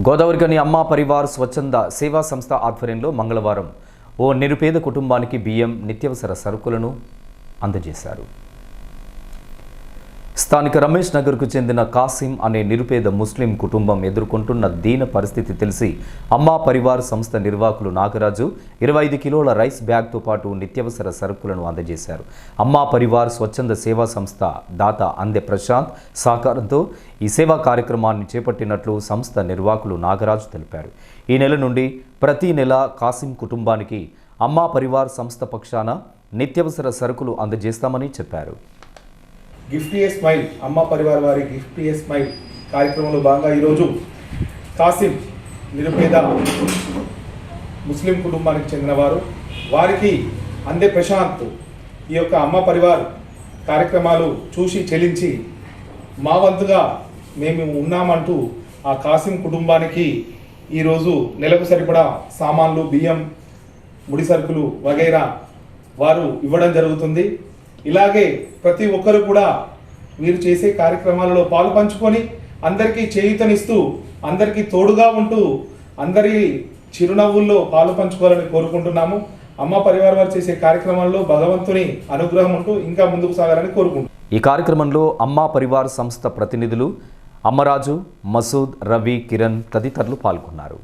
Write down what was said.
గోదావరిలోని అమ్మ పరివార్ స్వచ్ఛంద సేవా సంస్థ ఆధ్వర్యంలో మంగళవారం ఓ నిరుపేద కుటుంబానికి బియ్యం నిత్యవసర సరుకులను అందజేశారు. స్థానిక రమేష్ నగర్కు చెందిన కాసిం అనే నిరుపేద ముస్లిం కుటుంబం ఎదుర్కొంటున్న దీన పరిస్థితి తెలిసి అమ్మా పరివార్ సంస్థ నిర్వాహకులు నాగరాజు ఇరవై ఐదు కిలోల రైస్ బ్యాగ్తో పాటు నిత్యవసర సరుకులను అందజేశారు. అమ్మా పరివార్ స్వచ్ఛంద సేవా సంస్థ దాత అందె ప్రశాంత్ సహకారంతో ఈ సేవా కార్యక్రమాన్ని చేపట్టినట్లు సంస్థ నిర్వాహకులు నాగరాజు తెలిపారు. ఈ నెల నుండి ప్రతి నెల కాసిం కుటుంబానికి అమ్మా పరివార్ సంస్థ పక్షాన నిత్యవసర సరుకులు అందజేస్తామని చెప్పారు. Gift a smile. అమ్మ పరివార వారి గిఫ్ట్ ఏ స్మైల్. కార్యక్రమంలో భాగంగా ఈరోజు కాసిం నిరుపేద ముస్లిం కుటుంబానికి చెందినవారు. వారికి అందే ప్రశాంత్ ఈ యొక్క అమ్మ పరివార్ కార్యక్రమాలు చూసి చెల్లించి మా వంతుగా మేము ఉన్నామంటూ ఆ కాసిం కుటుంబానికి ఈరోజు నెలకు సరిపడా సామాన్లు బియ్యం ముడి సరుకులు వగైరా వారు ఇవ్వడం జరుగుతుంది. ఇలాగే ప్రతి ఒక్కరు కూడా మీరు చేసే కార్యక్రమాలలో పాలు పంచుకొని అందరికీ చేయూతనిస్తూ అందరికీ తోడుగా ఉంటూ అందరి చిరునవ్వుల్లో పాలు పంచుకోవాలని కోరుకుంటున్నాము. అమ్మ పరివారం వారు చేసే కార్యక్రమాల్లో భగవంతుని అనుగ్రహం ఉంటూ ఇంకా ముందుకు సాగాలని కోరుకుంటున్నాం ఈ కార్యక్రమంలో అమ్మా పరివార సంస్థ ప్రతినిధులు అమ్మరాజు మసూద్ రవి కిరణ్ తదితరులు పాల్గొన్నారు.